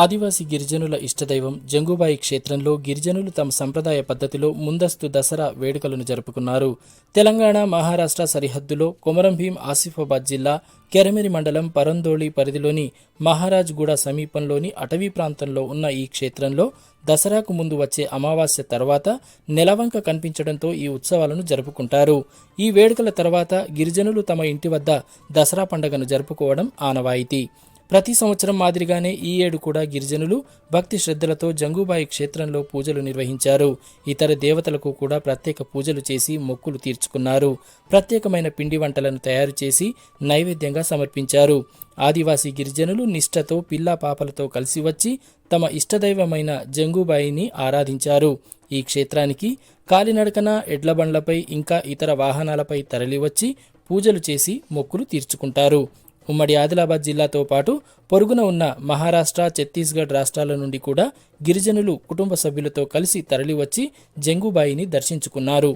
ఆదివాసీ గిరిజనుల ఇష్టదైవం జంగుబాయి క్షేత్రంలో గిరిజనులు తమ సంప్రదాయ పద్ధతిలో ముందస్తు దసరా వేడుకలను జరుపుకున్నారు. తెలంగాణ మహారాష్ట్ర సరిహద్దులో కొమరం భీం ఆసిఫాబాద్ జిల్లా కెరమెరి మండలం పరందోళి పరిధిలోని మహారాజ్గూడ సమీపంలోని అటవీ ప్రాంతంలో ఉన్న ఈ క్షేత్రంలో దసరాకు ముందు వచ్చే అమావాస్య తర్వాత నెలవంక కనిపించడంతో ఈ ఉత్సవాలను జరుపుకుంటారు. ఈ వేడుకల తర్వాత గిరిజనులు తమ ఇంటి వద్ద దసరా పండుగను జరుపుకోవడం ఆనవాయితీ. ప్రతి సంవత్సరం మాదిరిగానే ఈ ఏడు కూడా గిరిజనులు భక్తి శ్రద్ధలతో జంగుబాయి క్షేత్రంలో పూజలు నిర్వహించారు. ఇతర దేవతలకు కూడా ప్రత్యేక పూజలు చేసి మొక్కులు తీర్చుకున్నారు. ప్రత్యేకమైన పిండి వంటలను తయారు చేసి నైవేద్యంగా సమర్పించారు. ఆదివాసీ గిరిజనులు నిష్ఠతో పిల్లా పాపలతో కలిసి వచ్చి తమ ఇష్టదైవమైన జంగుబాయిని ఆరాధించారు. ఈ క్షేత్రానికి కాలినడకన ఎడ్లబండ్లపై ఇంకా ఇతర వాహనాలపై తరలివచ్చి పూజలు చేసి మొక్కులు తీర్చుకుంటారు. ఉమ్మడి ఆదిలాబాద్ జిల్లాతో పాటు పొరుగున ఉన్న మహారాష్ట్ర ఛత్తీస్గఢ్ రాష్ట్రాల నుండి కూడా గిరిజనులు కుటుంబ సభ్యులతో కలిసి తరలివచ్చి జంగుబాయిని దర్శించుకున్నారు.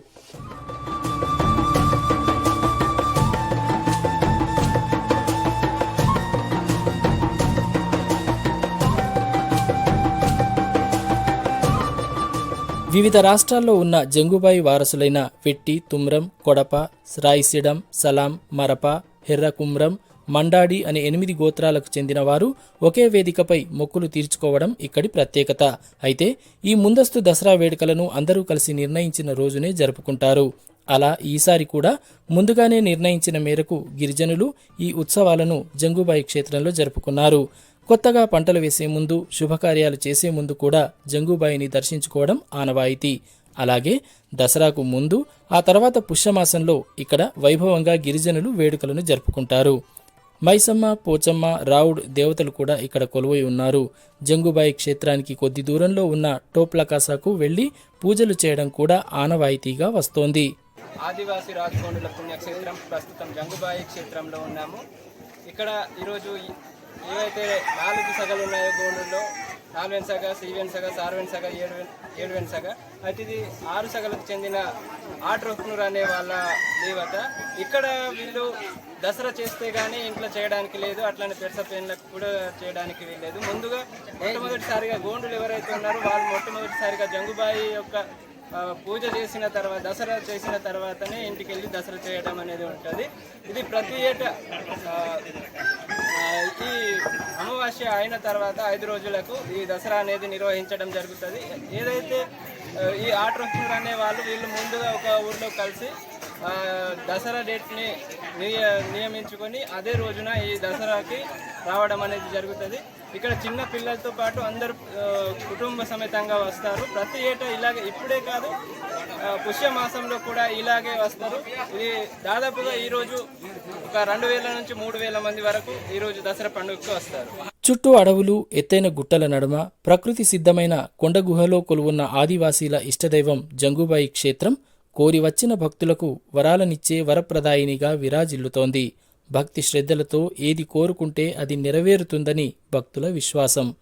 వివిధ రాష్ట్రాల్లో ఉన్న జంగుబాయి వారసులైన వెట్టి తుమ్రం కొడప రాయిసిడం సలాం మరప హెర్రకుమ్రం మండాడి అనే ఎనిమిది గోత్రాలకు చెందిన వారు ఒకే వేదికపై మొక్కులు తీర్చుకోవడం ఇక్కడి ప్రత్యేకత. అయితే ఈ ముందస్తు దసరా వేడుకలను అందరూ కలిసి నిర్ణయించిన రోజునే జరుపుకుంటారు. అలా ఈసారి కూడా ముందుగానే నిర్ణయించిన మేరకు గిరిజనులు ఈ ఉత్సవాలను జంగుబాయి క్షేత్రంలో జరుపుకున్నారు. కొత్తగా పంటలు వేసే ముందు శుభకార్యాలు చేసే ముందు కూడా జంగుబాయిని దర్శించుకోవడం ఆనవాయితీ. అలాగే దసరాకు ముందు ఆ తర్వాత పుష్యమాసంలో ఇక్కడ వైభవంగా గిరిజనులు వేడుకలను జరుపుకుంటారు. మైసమ్మ పోచమ్మ రావుడ్ దేవతలు కూడా ఇక్కడ కొలువై ఉన్నారు. జంగుబాయి క్షేత్రానికి కొద్ది దూరంలో ఉన్న టోప్లకాసాకు వెళ్ళి పూజలు చేయడం కూడా ఆనవాయితీగా వస్తోంది. ఆదివాసీ రాజకోండుల పుణ్యక్షేత్రం ప్రస్తుతం జంగుబాయి క్షేత్రంలో ఉన్నాము. ఇక్కడ ఈరోజు ఏవైతే నాలుగు సగలు ఉన్నాయో గోండుల్లో నాలుగు సగ సివెన్ సగ సార్వెన్ సగ ఏడు ఏడు సగ. అయితే ఇది ఆరు సగలకు చెందిన ఆట్రోక్నూర్ అనే వాళ్ళ దేవత. ఇక్కడ వీళ్ళు దసరా చేస్తే కానీ ఇంట్లో చేయడానికి లేదు అట్లానే పెరసపేన్లకు కూడా చేయడానికి వీల్లేదు. ముందుగా మొట్టమొదటిసారిగా గోండులు ఎవరైతే ఉన్నారో వాళ్ళు మొట్టమొదటిసారిగా జంగుబాయి యొక్క పూజ చేసిన తర్వాత దసరా చేసిన తర్వాతనే ఇంటికి వెళ్ళి దసరా చేయడం అనేది ఉంటుంది. ఇది ప్రతి ఏటా ఈ అమావాస్య అయిన తర్వాత ఐదు రోజులకు ఈ దసరా అనేది నిర్వహించడం జరుగుతుంది. ఏదైతే ఈ ఆట్రక్నూర్ అనే వాళ్ళు వీళ్ళు ముందుగా ఒక ఊర్లో కలిసి దసరా డేట్ని నియ నియమించుకొని అదే రోజున ఈ దసరాకి రావడం అనేది జరుగుతుంది. ఇక్కడ చిన్న పిల్లలతో పాటు అందరు కుటుంబ సమేతంగా వస్తారు. ప్రతి ఏటా ఇలాగే ఇప్పుడే కాదు పుష్యమాసంలో పుష్య మాసంలో కూడా ఇలాగే వస్తారు. ఇది దాదాపుగా ఈరోజు ఒక రెండు వేల నుంచి మూడు వేల మంది వరకు ఈరోజు దసరా పండుగకు వస్తారు. చుట్టూ అడవులు ఎత్తైన గుట్టల నడుమ ప్రకృతి సిద్ధమైన కొండ గుహలో కొలువున్న ఆదివాసీల ఇష్టదైవం జంగుబాయి క్షేత్రం కోరి వచ్చిన భక్తులకు వరాలనిచ్చే వరప్రదాయినిగా విరాజిల్లుతోంది. భక్తి శ్రద్ధలతో ఏది కోరుకుంటే అది నెరవేరుతుందని భక్తుల విశ్వాసం.